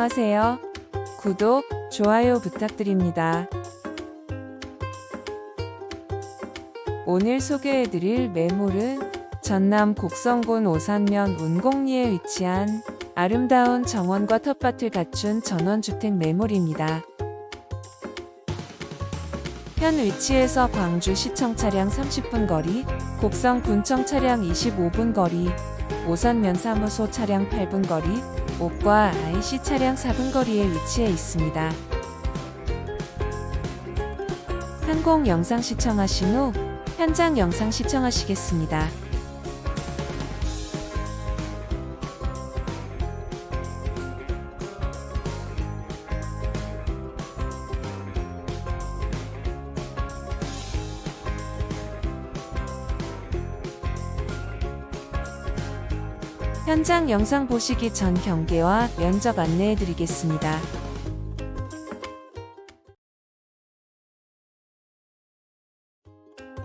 안녕하세요. 구독, 좋아요 부탁드립니다. 오늘 소개해드릴 매물은 전남 곡성군 오산면 운곡리에 위치한 아름다운 정원과 텃밭을 갖춘 전원주택 매물입니다. 현 위치에서 광주 시청 차량 30분 거리, 곡성 군청 차량 25분 거리, 오산면 사무소 차량 8분 거리, 옥과 IC 차량 4분 거리에 위치해 있습니다. 항공 영상 시청하신 후 현장 영상 시청하시겠습니다. 현장 영상 보시기 전 경계와 면적 안내해 드리겠습니다.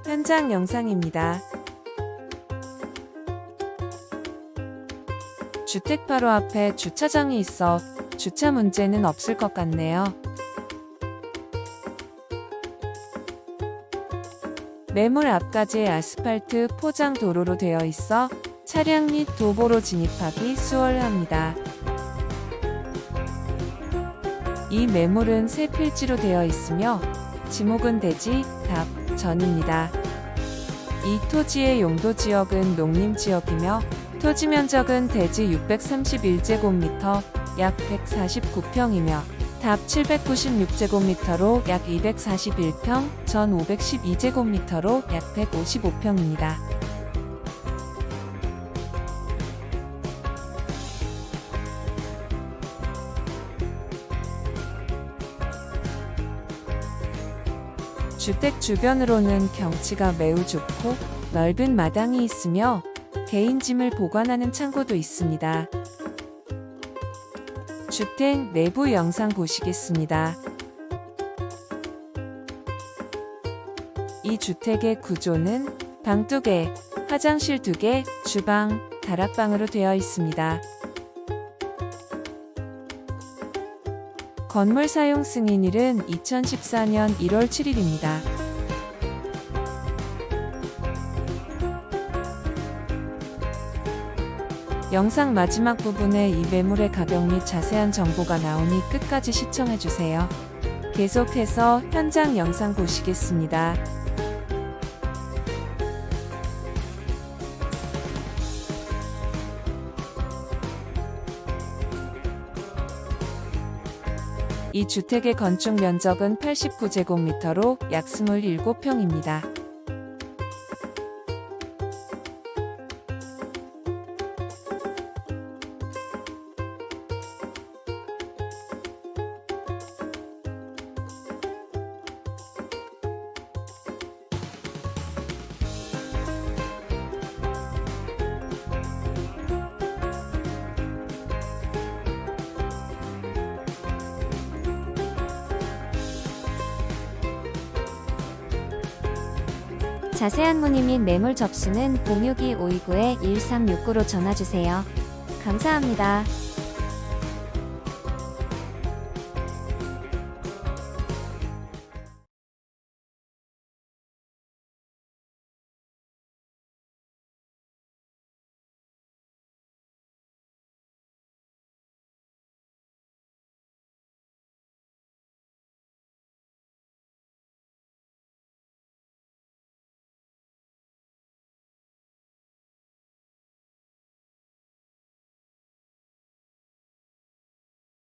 현장 영상입니다. 주택 바로 앞에 주차장이 있어 주차 문제는 없을 것 같네요. 매물 앞까지 아스팔트 포장 도로로 되어 있어 차량 및 도보로 진입하기 수월합니다. 이 매물은 새 필지로 되어 있으며 지목은 대지, 답, 전입니다. 이 토지의 용도 지역은 농림 지역이며 토지 면적은 대지 631제곱미터 약 149평이며 답 796제곱미터로 약 241평, 전 512제곱미터로 약 155평입니다. 주택 주변으로는 경치가 매우 좋고 넓은 마당이 있으며 개인 짐을 보관하는 창고도 있습니다. 주택 내부 영상 보시겠습니다. 이 주택의 구조는 방 2개, 화장실 2개, 주방, 다락방으로 되어 있습니다. 건물 사용 승인일은 2014년 1월 7일입니다. 영상 마지막 부분에 이 매물의 가격 및 자세한 정보가 나오니 끝까지 시청해주세요. 계속해서 현장 영상 보시겠습니다. 이 주택의 건축 면적은 89제곱미터로 약 27평입니다. 자세한 문의 및 매물 접수는 062-529-1369로 전화주세요. 감사합니다.